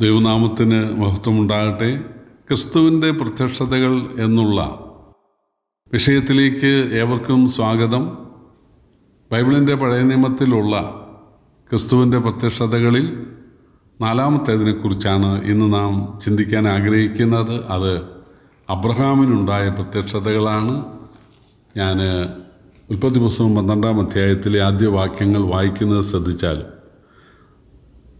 ദൈവനാമത്തിന് മഹത്വമുണ്ടാകട്ടെ. ക്രിസ്തുവിന്റെ പ്രത്യക്ഷതകൾ എന്നുള്ള വിഷയത്തിലേക്ക് ഏവർക്കും സ്വാഗതം. ബൈബിളിന്റെ പഴയ നിയമത്തിലുള്ള ക്രിസ്തുവിന്റെ പ്രത്യക്ഷതകളിൽ നാലാമത്തേതിനെക്കുറിച്ചാണ് ഇന്ന് നാം ചിന്തിക്കാൻ ആഗ്രഹിക്കുന്നത്. അത് അബ്രഹാമിനുണ്ടായ പ്രത്യക്ഷതകളാണ്. ഞാൻ ഉൽപ്പത്തി പുസ്തകം പന്ത്രണ്ടാം അധ്യായത്തിലെ ആദ്യ വാക്യങ്ങൾ വായിക്കുന്നത് ശ്രദ്ധിച്ചാൽ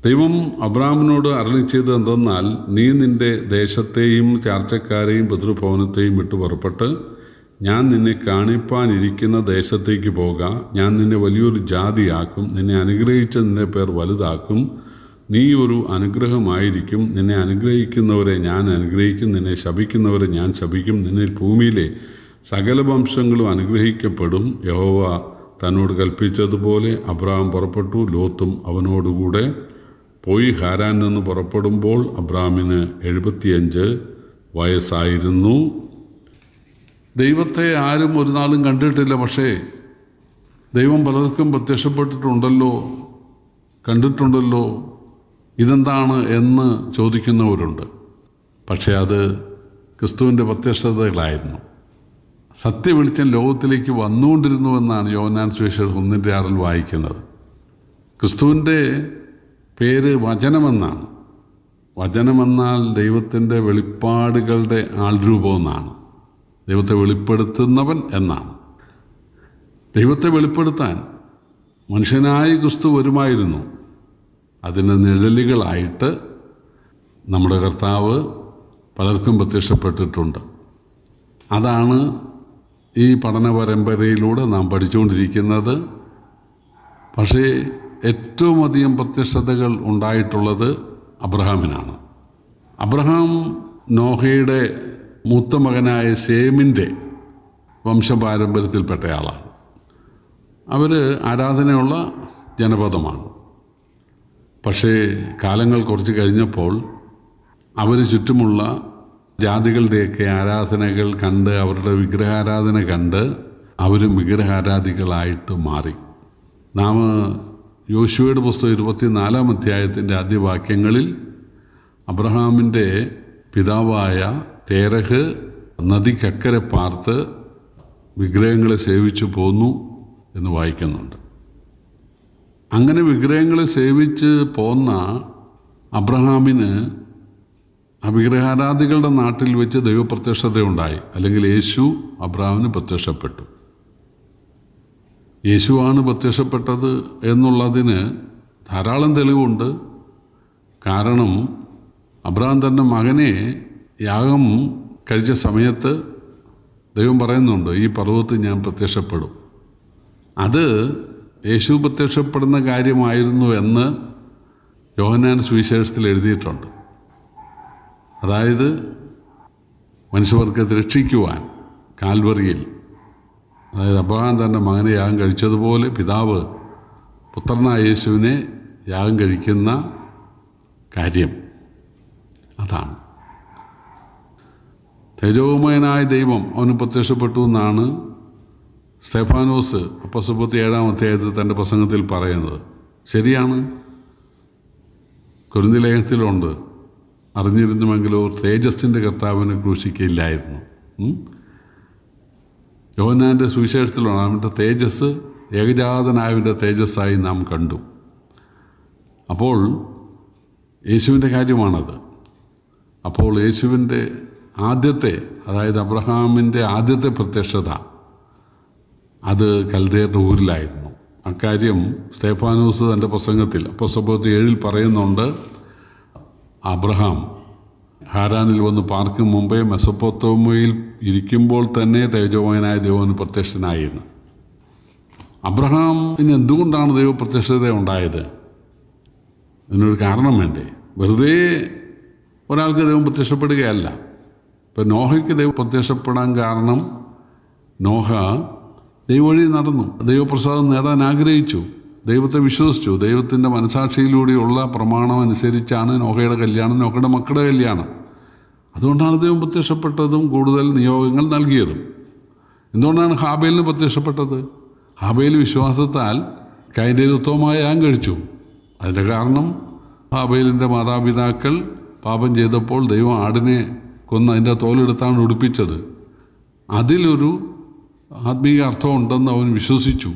ദൈവം അബ്രാമിനോട് അരളി ചെയ്ത് എന്തെന്നാൽ നീ നിന്റെ ദേശത്തെയും ചാർച്ചക്കാരെയും പിതൃഭവനത്തെയും വിട്ടു പുറപ്പെട്ട് ഞാൻ നിന്നെ കാണിപ്പാനിരിക്കുന്ന ദേശത്തേക്ക് പോക. ഞാൻ നിന്നെ വലിയൊരു ജാതിയാക്കും. നിന്നെ അനുഗ്രഹിച്ച നിന്റെ പേർ വലുതാക്കും. നീ ഒരു അനുഗ്രഹമായിരിക്കും. നിന്നെ അനുഗ്രഹിക്കുന്നവരെ ഞാൻ അനുഗ്രഹിക്കും. നിന്നെ ശപിക്കുന്നവരെ ഞാൻ ശപിക്കും. നിന്നെ ഭൂമിയിലെ സകല വംശങ്ങളും അനുഗ്രഹിക്കപ്പെടും. യഹോവ തന്നോട് കൽപ്പിച്ചതുപോലെ അബ്രഹാം പുറപ്പെട്ടു. ലോത്തും അവനോടുകൂടെ പോയി ഹാരാൻ നിന്ന് പുറപ്പെടുമ്പോൾ അബ്രാമിന് എഴുപത്തിയഞ്ച് വയസ്സായിരുന്നു. ദൈവത്തെ ആരും ഒരു നാളും കണ്ടിട്ടില്ല പക്ഷേ ദൈവം പലർക്കും പ്രത്യക്ഷപ്പെട്ടിട്ടുണ്ടല്ലോ കണ്ടിട്ടുണ്ടല്ലോ ഇതെന്താണ് എന്ന് ചോദിക്കുന്നവരുണ്ട്. പക്ഷേ അത് ക്രിസ്തുവിന്റെ പ്രത്യക്ഷതകളായിരുന്നു. സത്യവെളിച്ചം ലോകത്തിലേക്ക് വന്നുകൊണ്ടിരുന്നുവെന്നാണ് യോനാൻ സുവിശേഷം ഒന്നിന്റെ ആറിൽ വായിക്കുന്നത്. ക്രിസ്തുവിന്റെ പേര് വചനമെന്നാണ്. വചനമെന്നാൽ ദൈവത്തിന്റെ വെളിപ്പാടുകളുടെ ആൾരൂപം എന്നാണ് ദൈവത്തെ വെളിപ്പെടുത്തുന്നവൻ എന്നാണ്. ദൈവത്തെ വെളിപ്പെടുത്താൻ മനുഷ്യനായ ക്രിസ്തു വരുമായിരുന്നു. അതിന് നിഴലുകളായിട്ട് നമ്മുടെ കർത്താവ് പലർക്കും പ്രത്യക്ഷപ്പെട്ടിട്ടുണ്ട്. അതാണ് ഈ പഠന പരമ്പരയിലൂടെ നാം പഠിച്ചുകൊണ്ടിരിക്കുന്നത്. പക്ഷേ ഏറ്റവും അധികം പ്രത്യക്ഷതകൾ ഉണ്ടായിട്ടുള്ളത് അബ്രഹാമിനാണ്. അബ്രഹാം നോഹയുടെ മൂത്ത മകനായ ഷേമിന്റെ വംശപാരമ്പര്യത്തിൽപ്പെട്ടയാളാണ്. അവർ ആരാധനയുള്ള ജനപദമാണ്. പക്ഷേ കാലങ്ങൾ കുറച്ച് കഴിഞ്ഞപ്പോൾ അവർ ചുറ്റുമുള്ള ജാതികളുടെയൊക്കെ ആരാധനകൾ കണ്ട് അവരുടെ വിഗ്രഹാരാധന കണ്ട് അവരും വിഗ്രഹാരാധികളായിട്ട് മാറി. നാം യോശുവയുടെ പുസ്തകം ഇരുപത്തിനാലാം അധ്യായത്തിന്റെ ആദ്യ വാക്യങ്ങളിൽ അബ്രഹാമിന്റെ പിതാവായ തേരഹ് നദിക്കക്കരെ പാർത്ത് വിഗ്രഹങ്ങളെ സേവിച്ചു പോന്നു എന്ന് വായിക്കുന്നുണ്ട്. അങ്ങനെ വിഗ്രഹങ്ങളെ സേവിച്ച് പോന്ന അബ്രഹാമിന് ആ വിഗ്രഹാരാധികളുടെ നാട്ടിൽ വെച്ച് ദൈവപ്രത്യക്ഷതയുണ്ടായി. അല്ലെങ്കിൽ യേശു അബ്രഹാമിന് പ്രത്യക്ഷപ്പെട്ടു. യേശുവാണ് പ്രത്യക്ഷപ്പെട്ടത് എന്നുള്ളതിന് ധാരാളം തെളിവുണ്ട്. കാരണം അബ്രഹാം തന്റെ മകനെ യാഗം കഴിച്ച സമയത്ത് ദൈവം പറയുന്നുണ്ട് ഈ പർവത്തിൽ ഞാൻ പ്രത്യക്ഷപ്പെടും. അത് യേശു പ്രത്യക്ഷപ്പെടുന്ന കാര്യമായിരുന്നു എന്ന് യോഹനാൻ സുവിശേഷത്തിൽ എഴുതിയിട്ടുണ്ട്. അതായത് മനുഷ്യവർക്ക് രക്ഷിക്കുവാൻ കാൽവറിയിൽ അതായത് അബ്രഹാം തന്റെ മകനെ യാഗം കഴിച്ചതുപോലെ പിതാവ് പുത്രനായ യേശുവിനെ യാഗം കഴിക്കുന്ന കാര്യം അതാണ്. തേജോമയനായ ദൈവം അവന് പ്രത്യക്ഷപ്പെട്ടു എന്നാണ് സ്തെഫാനോസ് അപ്പസുപ്പത്തി ഏഴാം അധ്യായത്തിൽ തന്റെ പ്രസംഗത്തിൽ പറയുന്നത്. ശരിയാണ്? കുരുന്തി ലേഖനത്തിലുണ്ട് തേജസ്സിന്റെ കർത്താവിനെ ക്രൂശിക്കയില്ലായിരുന്നു യോഹന്നാന്റെ സുവിശേഷത്തിലാണ് അവന്റെ തേജസ് ഏകജാതനായവന്റെ തേജസ്സായി നാം കണ്ടു. അപ്പോൾ യേശുവിന്റെ കാര്യമാണത്. അപ്പോൾ യേശുവിന്റെ ആദ്യത്തെ അതായത് അബ്രഹാമിന്റെ ആദ്യത്തെ പ്രത്യക്ഷത അത് കൽദേറിന്റെ ഊരിലായിരുന്നു. അക്കാര്യം സ്തേഫാനൂസ് തന്റെ പ്രസംഗത്തിൽ അപ്പോൾ സംഭവത്തിൽ ഏഴിൽ പറയുന്നുണ്ട് അബ്രഹാം ഹാരാനിൽ വന്ന് പാർക്കും മുമ്പേ മെസപ്പൊത്തോമയിൽ ഇരിക്കുമ്പോൾ തന്നെ തേജോമയനായ ദൈവം പ്രത്യക്ഷനായിരുന്നു. അബ്രഹാമിന് എന്തുകൊണ്ടാണ് ദൈവ പ്രത്യക്ഷത ഉണ്ടായത്? ഇതിനൊരു കാരണം വേണ്ടേ? വെറുതെ ഒരാൾക്ക് ദൈവം പ്രത്യക്ഷപ്പെടുകയല്ല. ഇപ്പം നോഹയ്ക്ക് ദൈവം പ്രത്യക്ഷപ്പെടാൻ കാരണം നോഹ ദൈവവഴി നടന്നു. ദൈവപ്രസാദം നേടാൻ ആഗ്രഹിച്ചു. ദൈവത്തെ വിശ്വസിച്ചു. ദൈവത്തിന്റെ മനസാക്ഷിയിലൂടെയുള്ള പ്രമാണം അനുസരിച്ചാണ് നോഹയുടെ കല്യാണം നോഹയുടെ മക്കളുടെ കല്യാണം. അതുകൊണ്ടാണ് ദൈവം പ്രത്യക്ഷപ്പെട്ടതും കൂടുതൽ നിയോഗങ്ങൾ നൽകിയതും. എന്തുകൊണ്ടാണ് ഹാബേലിന് പ്രത്യക്ഷപ്പെട്ടത്? ഹാബേൽ വിശ്വാസത്താൽ കൈന്റെ ഉത്തമമായ ഞാൻ കഴിച്ചു അതിന്റെ കാരണം ഹാബേലിന്റെ മാതാപിതാക്കൾ പാപം ചെയ്തപ്പോൾ ദൈവം ആടിനെ കൊന്ന് അതിന്റെ തോലെടുത്താണ് ഉടുപ്പിച്ചത്. അതിലൊരു ആത്മീയ അർത്ഥം ഉണ്ടെന്ന് അവൻ വിശ്വസിച്ചു.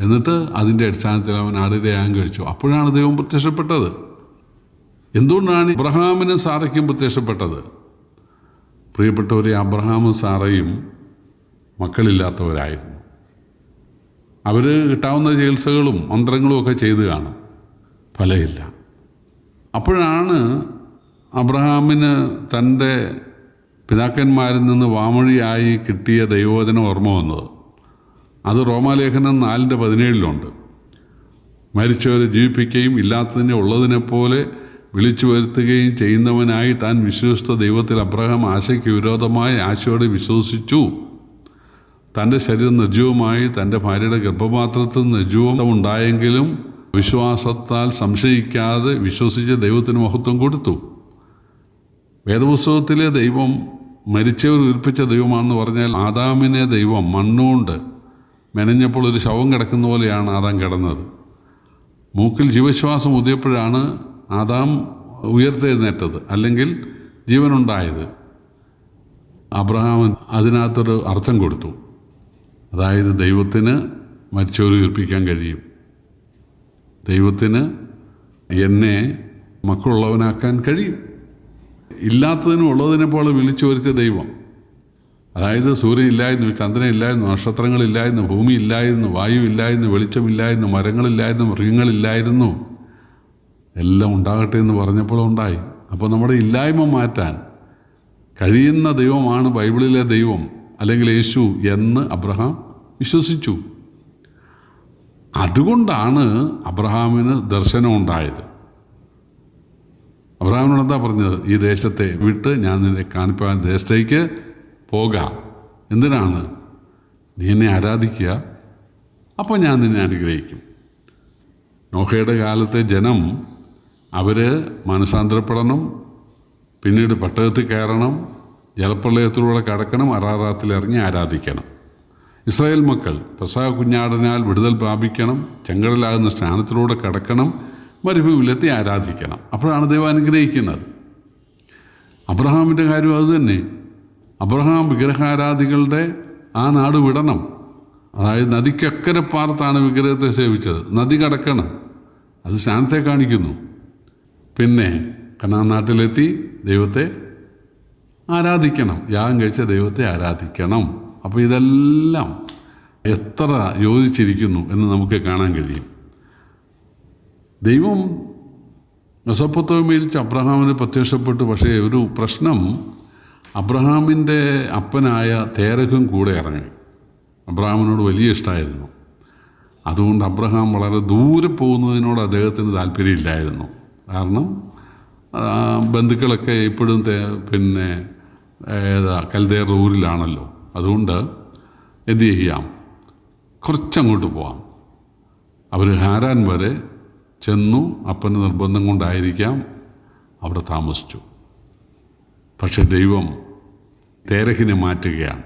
എന്നിട്ട് അതിന്റെ അടിസ്ഥാനത്തിൽ അവൻ ആടിരയാൻ കഴിച്ചു. അപ്പോഴാണ് ദൈവം പ്രത്യക്ഷപ്പെട്ടത്. എന്തുകൊണ്ടാണ് അബ്രഹാമിനും സാറയ്ക്കും പ്രത്യക്ഷപ്പെട്ടത്? പ്രിയപ്പെട്ടവരെ അബ്രഹാമും സാറയും മക്കളില്ലാത്തവരായിരുന്നു. അവർ കിട്ടാവുന്ന ചികിത്സകളും മന്ത്രങ്ങളും ഒക്കെ ചെയ്തു കാണും. ഫലയില്ല അപ്പോഴാണ് അബ്രഹാമിന് തന്റെ പിതാക്കന്മാരിൽ നിന്ന് വാമൊഴിയായി കിട്ടിയ ദൈവവചനം ഓർമ്മ വന്നത്. അത് റോമാലേഖനം നാലിന്റെ പതിനേഴിലുണ്ട്. മരിച്ചവരെ ജീവിപ്പിക്കുകയും ഇല്ലാത്തതിനെ ഉള്ളതിനെപ്പോലെ വിളിച്ചു വരുത്തുകയും ചെയ്യുന്നവനായി താൻ വിശ്വസിച്ച ദൈവത്തിൽ അബ്രഹാം ആശയ്ക്ക് വിരോധമായി ആശയോടെ വിശ്വസിച്ചു. തന്റെ ശരീരം നിർജീവമായി തന്റെ ഭാര്യയുടെ ഗർഭപാത്രത്തിൽ നിർജീവം ഉണ്ടായെങ്കിലും വിശ്വാസത്താൽ സംശയിക്കാതെ വിശ്വസിച്ച് ദൈവത്തിന് മഹത്വം കൊടുത്തു. വേദപുസ്തകത്തിലെ ദൈവം മരിച്ചവർ ഉൽപ്പിച്ച ദൈവമാണെന്ന് പറഞ്ഞാൽ ആദാമിനെ ദൈവം മണ്ണുകൊണ്ട് മെനഞ്ഞപ്പോൾ ഒരു ശവം കിടക്കുന്ന പോലെയാണ് ആദാം കിടന്നത്. മൂക്കിൽ ജീവശ്വാസം ഉതിയപ്പോഴാണ് ആദാം ഉയർത്തെഴുന്നേറ്റത് അല്ലെങ്കിൽ ജീവനുണ്ടായത്. അബ്രഹാം അതിനകത്തൊരു അർത്ഥം കൊടുത്തു. അതായത് ദൈവത്തിന് മരിച്ചവരെ ഉയർപ്പിക്കാൻ കഴിയും. ദൈവത്തിന് എന്നെ മക്കളുള്ളവനാക്കാൻ കഴിയും. ഇല്ലാത്തതിനും ഉള്ളതിനെ പോലെ വിളിച്ചു വരുത്തിയ ദൈവം. അതായത് ചന്ദ്രൻ ഇല്ലായിരുന്നു നക്ഷത്രങ്ങളില്ലായിരുന്നു ഭൂമി ഇല്ലായിരുന്നു വായു ഇല്ലായിരുന്നു വെളിച്ചമില്ലായിരുന്നു മരങ്ങളില്ലായിരുന്നു മൃഗങ്ങളില്ലായിരുന്നു. എല്ലാം ഉണ്ടാകട്ടെ എന്ന് പറഞ്ഞപ്പോൾ ഉണ്ടായി. അപ്പോൾ നമ്മുടെ ഇല്ലായ്മ മാറ്റാൻ കഴിയുന്ന ദൈവമാണ് ബൈബിളിലെ ദൈവം അല്ലെങ്കിൽ യേശു എന്ന് അബ്രഹാം വിശ്വസിച്ചു. അതുകൊണ്ടാണ് അബ്രഹാമിന് ദർശനം ഉണ്ടായത്. അബ്രഹാമിനോട് എന്താ പറഞ്ഞത്? ഈ ദേശത്തെ വിട്ട് ഞാൻ നിന്നെ കാണിപ്പാൻ ദേശത്തേക്ക് പോകാം. എന്തിനാണ്? നീ എന്നെ ആരാധിക്കുക? അപ്പോൾ ഞാൻ നിന്നെ അനുഗ്രഹിക്കും. നോഹയുടെ കാലത്തെ ജനം അവർ മനസാന്തരപ്പെടണം പിന്നീട് പട്ടകത്തിൽ കയറണം ജലപ്രളയത്തിലൂടെ കടക്കണം അറാറാത്തിൽ ഇറങ്ങി ആരാധിക്കണം. ഇസ്രായേൽ മക്കൾ പ്രസാഹ കുഞ്ഞാടനാൽ വിടുതൽ പ്രാപിക്കണം ചെങ്കടലാകുന്ന സ്നാനത്തിലൂടെ കടക്കണം മരുഭൂമിയിലെത്തി ആരാധിക്കണം. അപ്പോഴാണ് ദൈവം അനുഗ്രഹിക്കുന്നത്. അബ്രഹാമിന്റെ കാര്യം അതുതന്നെ അബ്രഹാം വിഗ്രഹാരാധികളുടെ ആ നാട് വിടണം. അതായത് നദിക്കക്കരെ പാർത്താണ് വിഗ്രഹത്തെ സേവിച്ചത്. നദി കടക്കണം. അത് സ്നാനത്തെ കാണിക്കുന്നു. പിന്നെ കനാ നാട്ടിലെത്തി ദൈവത്തെ ആരാധിക്കണം. യാഗം കഴിച്ച ദൈവത്തെ ആരാധിക്കണം. അപ്പോൾ ഇതെല്ലാം എത്ര യോജിച്ചിരിക്കുന്നു എന്ന് നമുക്ക് കാണാൻ കഴിയും. ദൈവം മെസപ്പൊത്തോമയിൽ അബ്രഹാമിന് പ്രത്യക്ഷപ്പെട്ടു. പക്ഷേ ഒരു പ്രശ്നം അബ്രഹാമിന്റെ അപ്പനായ തേരഹും കൂടെ ഇറങ്ങി. അബ്രഹാമിനോട് വലിയ ഇഷ്ടമായിരുന്നു അതുകൊണ്ട് അബ്രഹാം വളരെ ദൂരെ പോകുന്നതിനോട് അദ്ദേഹത്തിന് താല്പര്യമില്ലായിരുന്നു. കാരണം ബന്ധുക്കളൊക്കെ ഇപ്പോഴും പിന്നെ ഏതാ കൽദേർ ഊരിലാണല്ലോ അതുകൊണ്ട് എന്ത് ചെയ്യാം? കുറച്ചങ്ങോട്ട് പോവാം. അവർ ഹാരാൻ വരെ ചെന്നു അപ്പന്റെ നിർബന്ധം കൊണ്ടായിരിക്കാം അവിടെ താമസിച്ചു. പക്ഷെ ദൈവം തേരഹിനെ മാറ്റുകയാണ്.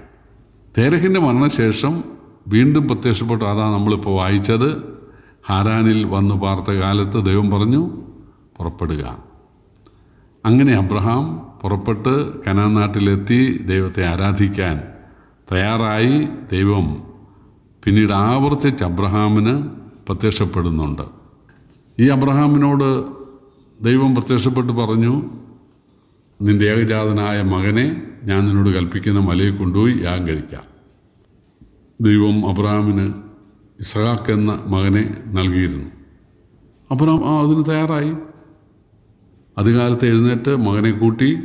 തേരഹിന്റെ മരണശേഷം വീണ്ടും പ്രത്യക്ഷപ്പെട്ടു. അതാ നമ്മളിപ്പോൾ വായിച്ചത്. ഹാരാനിൽ വന്നു പാർത്ത കാലത്ത് ദൈവം പറഞ്ഞു പുറപ്പെടുക. അങ്ങനെ അബ്രഹാം പുറപ്പെട്ട് കനാൻ നാട്ടിലെത്തി ദൈവത്തെ ആരാധിക്കാൻ തയ്യാറായി. ദൈവം പിന്നീട് ആവർത്തിച്ച് അബ്രഹാമിന് പ്രത്യക്ഷപ്പെടുന്നുണ്ട്. ഈ അബ്രഹാമിനോട് ദൈവം പ്രത്യക്ഷപ്പെട്ട് പറഞ്ഞു നിന്റെ ഏകജാതനായ മകനെ ഞാൻ നിന്നോട് കൽപ്പിക്കുന്ന മലയിൽ കൊണ്ടുപോയി യാഗം കഴിക്കാം. ദൈവം അബ്രഹാമിന് ഇസഹാക്ക് എന്ന മകനെ നൽകിയിരുന്നു. അബ്രഹാം ആ അതിന് തയ്യാറായി. അധികാലത്ത് എഴുന്നേറ്റ് മകനെ കൂട്ടി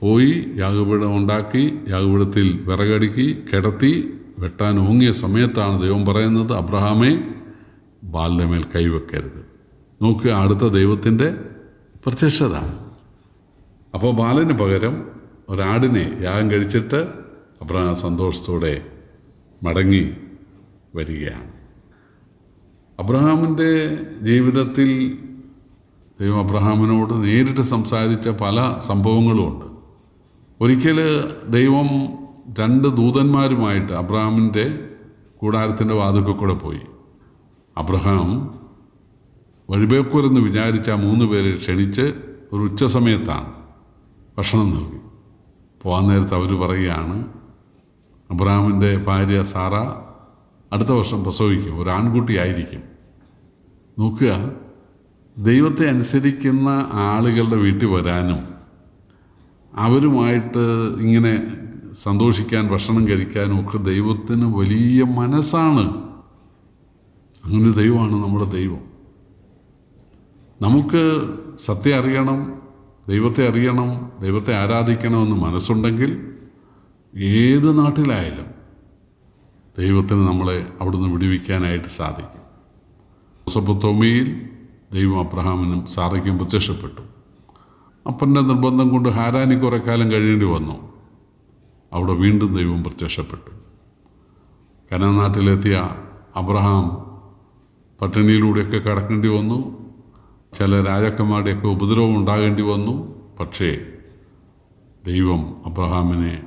പോയി യാഗപീഠം ഉണ്ടാക്കി യാഗപീഠത്തിൽ വിറകടുക്കി കിടത്തി വെട്ടാൻ ഓങ്ങിയ സമയത്താണ് ദൈവം പറയുന്നത് അബ്രഹാമേ ബാലിന്റെ മേൽ കൈവെക്കരുത്. നോക്കുക അടുത്ത ദൈവത്തിന്റെ പ്രത്യക്ഷത. അപ്പോൾ ബാലന് പകരം ഒരാടിനെ യാഗം കഴിച്ചിട്ട് അബ്രഹാം സന്തോഷത്തോടെ മടങ്ങി വരികയാണ്. അബ്രഹാമിന്റെ ജീവിതത്തിൽ ദൈവം അബ്രഹാമിനോട് നേരിട്ട് സംസാരിച്ച പല സംഭവങ്ങളുമുണ്ട്. ഒരിക്കൽ ദൈവം രണ്ട് ദൂതന്മാരുമായിട്ട് അബ്രഹാമിന്റെ കൂടാരത്തിന്റെ വാതുക്കൾ കൂടെ പോയി. അബ്രഹാം വഴിബേക്കൂരെന്ന് വിചാരിച്ച ആ മൂന്ന് പേരെ ക്ഷണിച്ച് ഒരു ഉച്ച സമയത്താണ് ഭക്ഷണം നൽകി. പോകാൻ നേരത്ത് അവർ പറയുകയാണ് അബ്രഹാമിന്റെ ഭാര്യ സാറ അടുത്ത വർഷം പ്രസവിക്കും ഒരു ആൺകുട്ടിയായിരിക്കും നോക്കുക ദൈവത്തെ അനുസരിക്കുന്ന ആളുകളുടെ വീട്ടിൽ വരാനും അവരുമായിട്ട് ഇങ്ങനെ സന്തോഷിക്കാൻ ഭക്ഷണം കഴിക്കാനും ഒക്കെ ദൈവത്തിന് വലിയ മനസ്സാണ്. അങ്ങനെ ദൈവമാണ് നമ്മുടെ ദൈവം. നമുക്ക് സത്യം അറിയണം ദൈവത്തെ അറിയണം ദൈവത്തെ ആരാധിക്കണമെന്ന് മനസ്സുണ്ടെങ്കിൽ ഏത് നാട്ടിലായാലും ദൈവത്തിന് നമ്മളെ അവിടുന്ന് വിടുവിക്കാനായിട്ട് സാധിക്കും. ജോസഫത്തോമിയിൽ ദൈവം അബ്രഹാമിനും സാറയ്ക്കും പ്രത്യക്ഷപ്പെട്ടു. അപ്പന്റെ നിർബന്ധം കൊണ്ട് ഹാരാനി കുറേ കാലം കഴിയേണ്ടി വന്നു. അവിടെ വീണ്ടും ദൈവം പ്രത്യക്ഷപ്പെട്ടു. കനാനാട്ടിലെത്തിയ അബ്രഹാം പട്ടിണിയിലൂടെയൊക്കെ കടക്കേണ്ടി വന്നു. ചില രാജാക്കന്മാരുടെയൊക്കെ ഉപദ്രവം ഉണ്ടാകേണ്ടി വന്നു. പക്ഷേ ദൈവം അബ്രഹാമിനെ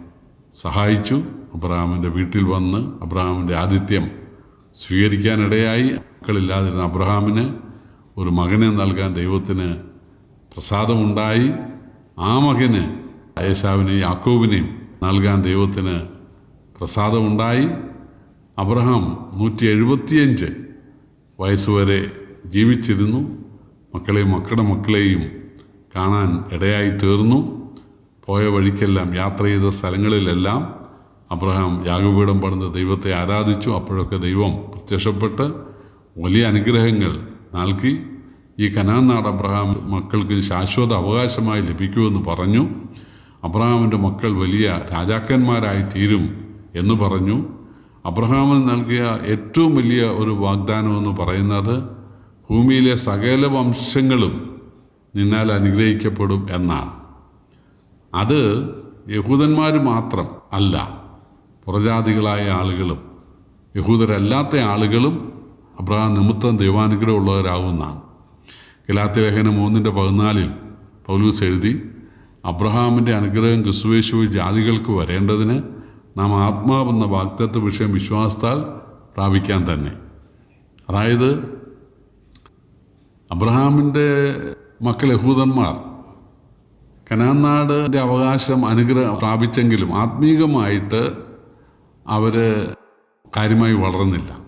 സഹായിച്ചു. അബ്രഹാമിന്റെ വീട്ടിൽ വന്ന് അബ്രഹാമിന്റെ ആതിഥ്യം സ്വീകരിക്കാനിടയായി. മക്കളില്ലാതിരുന്ന അബ്രഹാമിന് ഒരു മകനെ നൽകാൻ ദൈവത്തിന് പ്രസാദമുണ്ടായി. ആ മകന് യേശാവിനെയും യാക്കോബിനെയും നൽകാൻ ദൈവത്തിന് പ്രസാദമുണ്ടായി. അബ്രഹാം നൂറ്റി എഴുപത്തിയഞ്ച് വയസ്സുവരെ ജീവിച്ചിരുന്നു. മക്കളെയും മക്കളുടെ മക്കളെയും കാണാൻ ഇടയായി തീർന്നു. പോയ വഴിക്കെല്ലാം യാത്ര ചെയ്ത സ്ഥലങ്ങളിലെല്ലാം അബ്രഹാം യാഗപീഠം പണിത് ദൈവത്തെ ആരാധിച്ചു. അപ്പോഴൊക്കെ ദൈവം പ്രത്യക്ഷപ്പെട്ട് വലിയ അനുഗ്രഹങ്ങൾ നൽകി. ഈ കനാൻ നാട് അബ്രഹാം മക്കൾക്ക് ശാശ്വത അവകാശമായി ലഭിക്കുമെന്ന് പറഞ്ഞു. അബ്രഹാമിന്റെ മക്കൾ വലിയ രാജാക്കന്മാരായി തീരും എന്ന് പറഞ്ഞു. അബ്രഹാമിന് നൽകിയ ഏറ്റവും വലിയ ഒരു വാഗ്ദാനം എന്ന് പറയുന്നത് ഭൂമിയിലെ സകല വംശങ്ങളും നിന്നാൽ അനുഗ്രഹിക്കപ്പെടും എന്നാണ്. അത് യഹൂദന്മാർ മാത്രം അല്ല പുറജാതികളായ ആളുകളും യഹൂദരല്ലാത്ത ആളുകളും അബ്രഹാം നിമിത്തം ദൈവാനുഗ്രഹമുള്ളവരാകുന്നതാണ് ഗലാത്തി ലേഖനം മൂന്നിന്റെ പതിനാലിൽ പൗലൂസ് എഴുതി അബ്രഹാമിന്റെ അനുഗ്രഹം ക്രിസ്തുവേശു ജാതികൾക്ക് വരേണ്ടതിന് നാം ആത്മാവെന്ന വാഗ്ദത്വ വിഷയം വിശ്വാസത്താൽ പ്രാപിക്കാൻ തന്നെ. അതായത് അബ്രഹാമിന്റെ മക്കൾ യഹൂദന്മാർ കനാൻ കനാനാടിന്റെ അവകാശം അനുഗ്രഹം പ്രാപിച്ചെങ്കിലും ആത്മീകമായിട്ട് അവർ കാര്യമായി വളർന്നില്ല.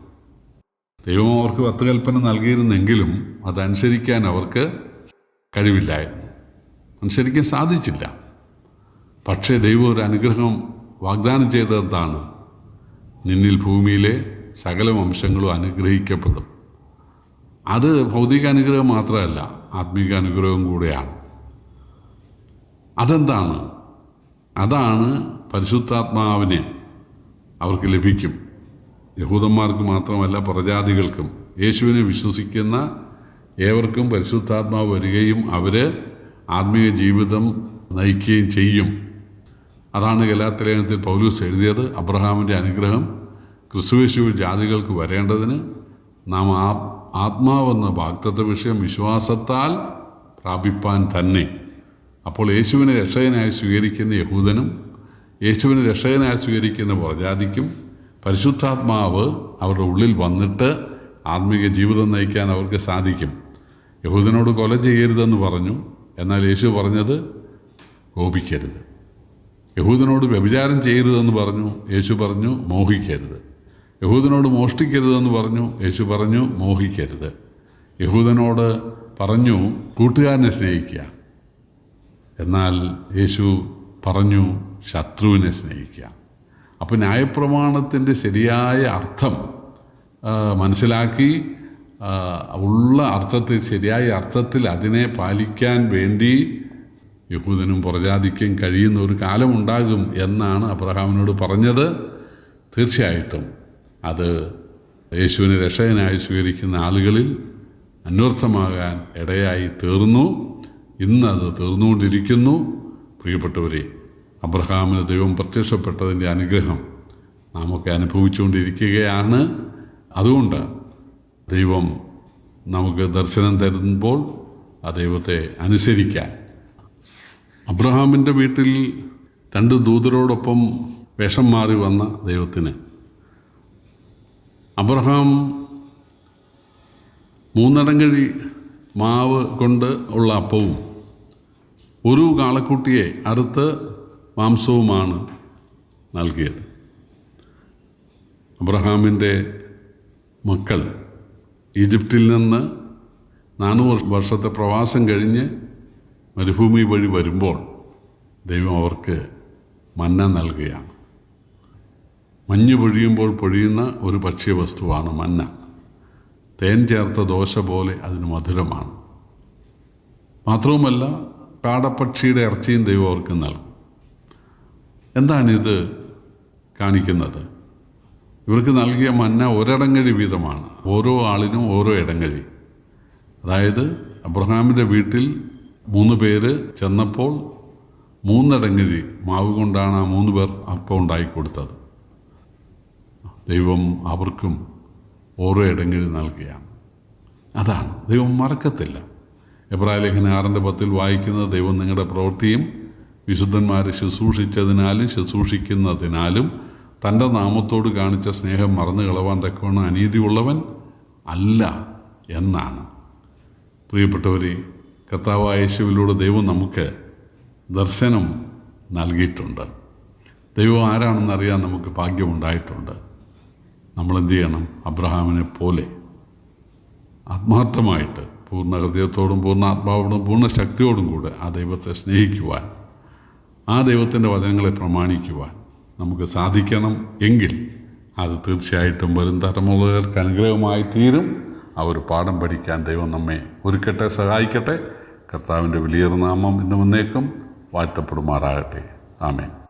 ദൈവം അവർക്ക് വത്തുകൽപ്പന നൽകിയിരുന്നെങ്കിലും അതനുസരിക്കാൻ അവർക്ക് കഴിവില്ലായിരുന്നു. അനുസരിക്കാൻ സാധിച്ചില്ല. പക്ഷേ ദൈവം ഒരു അനുഗ്രഹം വാഗ്ദാനം ചെയ്തതാണ് നിന്നിൽ ഭൂമിയിലെ സകല വംശങ്ങളും അനുഗ്രഹിക്കപ്പെടും. അത് ഭൗതിക അനുഗ്രഹം മാത്രമല്ല ആത്മീക അനുഗ്രഹവും കൂടെയാണ്. അതെന്താണ്? അതാണ് പരിശുദ്ധാത്മാവിനെ അവർക്ക് ലഭിക്കും. യഹൂദന്മാർക്ക് മാത്രമല്ല പ്രജാതികൾക്കും. യേശുവിനെ വിശ്വസിക്കുന്ന ഏവർക്കും പരിശുദ്ധാത്മാവ് വരികയും അവർ ആത്മീയ ജീവിതം നയിക്കുകയും ചെയ്യും. അതാണ് ഗലാത്തലേഖനത്തിൽ പൗലൂസ് എഴുതിയത്. അബ്രഹാമിന്റെ അനുഗ്രഹം ക്രിസ്തുവേശുവിൽ ജാതികൾക്ക് വരേണ്ടതിന് നാം ആ ആത്മാവെന്ന വാക്തത്വ വിഷയം വിശ്വാസത്താൽ പ്രാപിപ്പാൻ തന്നെ. അപ്പോൾ യേശുവിനെ രക്ഷകനായി സ്വീകരിക്കുന്ന യഹൂദനും യേശുവിനെ രക്ഷകനായി സ്വീകരിക്കുന്ന പ്രജാതിക്കും പരിശുദ്ധാത്മാവ് അവരുടെ ഉള്ളിൽ വന്നിട്ട് ആത്മീക ജീവിതം നയിക്കാൻ അവർക്ക് സാധിക്കും. യഹൂദനോട് കൊല ചെയ്യരുതെന്ന് പറഞ്ഞു. എന്നാൽ യേശു പറഞ്ഞത് കോപിക്കരുത്. യഹൂദനോട് വ്യഭിചാരം ചെയ്യരുതെന്ന് പറഞ്ഞു. യേശു പറഞ്ഞു മോഹിക്കരുത്. യഹൂദനോട് മോഷ്ടിക്കരുതെന്ന് പറഞ്ഞു യേശു പറഞ്ഞു മോഹിക്കരുത്. യഹൂദനോട് പറഞ്ഞു കൂട്ടുകാരനെ സ്നേഹിക്കുക. എന്നാൽ യേശു പറഞ്ഞു ശത്രുവിനെ സ്നേഹിക്കുക. അപ്പോൾ ന്യായപ്രമാണത്തിന്റെ ശരിയായ അർത്ഥം മനസ്സിലാക്കി ഉള്ള അർത്ഥത്തിൽ ശരിയായ അർത്ഥത്തിൽ അതിനെ പാലിക്കാൻ വേണ്ടി യഹൂദനും പ്രജാതിക്കും കഴിയുന്ന ഒരു കാലമുണ്ടാകും എന്നാണ് അബ്രഹാമിനോട് പറഞ്ഞത്. തീർച്ചയായിട്ടും അത് യേശുവിനെ രക്ഷകനായി സ്വീകരിക്കുന്ന ആളുകളിൽ അന്വർത്ഥമാകാൻ ഇടയായി തീർന്നു. ഇന്നത് തീർന്നുകൊണ്ടിരിക്കുന്നു. പ്രിയപ്പെട്ടവരെ അബ്രഹാമിന് ദൈവം പ്രത്യക്ഷപ്പെട്ടതിന്റെ അനുഗ്രഹം നാമൊക്കെ അനുഭവിച്ചുകൊണ്ടിരിക്കുകയാണ്. അതുകൊണ്ട് ദൈവം നമുക്ക് ദർശനം തരുമ്പോൾ ആ ദൈവത്തെ അനുസരിക്കാൻ. അബ്രഹാമിന്റെ വീട്ടിൽ രണ്ട് ദൂതരോടൊപ്പം വേഷം മാറി വന്ന ദൈവത്തിന് അബ്രഹാം മൂന്നടങ്കഴി മാവ് കൊണ്ട് ഉള്ള അപ്പവും ഒരു കാളക്കുട്ടിയെ അറുത്ത് മാംസവുമാണ് നൽകിയത്. അബ്രഹാമിന്റെ മക്കൾ ഈജിപ്തിൽ നിന്ന് നാനൂറ് വർഷത്തെ പ്രവാസം കഴിഞ്ഞ് മരുഭൂമി വഴി വരുമ്പോൾ ദൈവം അവർക്ക് മന്ന നൽകുകയാണ്. മഞ്ഞ് പൊഴിയുമ്പോൾ പൊഴിയുന്ന ഒരു ഭക്ഷ്യവസ്തുവാണ് മന്ന. തേൻ ചേർത്ത ദോശ പോലെ അതിന് മധുരമാണ്. മാത്രവുമല്ല കാടപ്പക്ഷിയുടെ ഇറച്ചിയും ദൈവം അവർക്ക് നൽകും. എന്താണിത് കാണിക്കുന്നത്? ഇവർക്ക് നൽകിയ മന്ന ഒരിടങ്ങഴി വീതമാണ്. ഓരോ ആളിനും ഓരോ ഇടങ്ങഴി. അതായത് അബ്രഹാമിന്റെ വീട്ടിൽ മൂന്ന് പേര് ചെന്നപ്പോൾ മൂന്നിടങ്ങഴി മാവ് കൊണ്ടാണ് ആ മൂന്ന് പേർ അപ്പം ഉണ്ടാക്കി കൊടുത്തത്. ദൈവം അവർക്കും ഓരോ ഇടങ്ങളിൽ നൽകുകയാണ്. അതാണ്. ദൈവം മറക്കത്തില്ല. എബ്രാഹിം ലേഖന ആറിന്റെ പത്തിൽ വായിക്കുന്നത് ദൈവം നിങ്ങളുടെ പ്രവൃത്തിയും വിശുദ്ധന്മാരെ ശുശ്രൂഷിച്ചതിനാലും ശുശ്രൂഷിക്കുന്നതിനാലും തന്റെ നാമത്തോട് കാണിച്ച സ്നേഹം മറന്നു കളവാൻ തക്കവണ്ണം അനീതിയുള്ളവൻ അല്ല എന്നാണ്. പ്രിയപ്പെട്ടവരെ കർത്താവായ യേശുവിലൂടെ ദൈവം നമുക്ക് ദർശനം നൽകിയിട്ടുണ്ട്. ദൈവം ആരാണെന്നറിയാൻ നമുക്ക് ഭാഗ്യമുണ്ടായിട്ടുണ്ട്. നമ്മൾ എന്ത് ചെയ്യണം അബ്രഹാമിനെ പോലെ. ആത്മാർത്ഥമായിട്ട് പൂർണ ഹൃദയത്തോടും പൂർണ ആത്മാവോടും പൂർണ ശക്തിയോടും കൂടെ ആ ദൈവത്തെ സ്നേഹിക്കുവാൻ ആ ദൈവത്തിന്റെ വചനങ്ങളെ പ്രമാണിക്കുവാൻ നമുക്ക് സാധിക്കണം എങ്കിൽ അത് തീർച്ചയായിട്ടും വരും. തലമുറകൾക്ക് അനുഗ്രഹമായി തീരും. അവർ പാഠം പഠിക്കാൻ ദൈവം നമ്മെ ഒരുക്കട്ടെ സഹായിക്കട്ടെ. കർത്താവിന്റെ വലിയ നാമം ഇന്ന് എന്നേക്കും വാഴ്ത്തപ്പെടുമാറാകട്ടെ. ആമേൻ.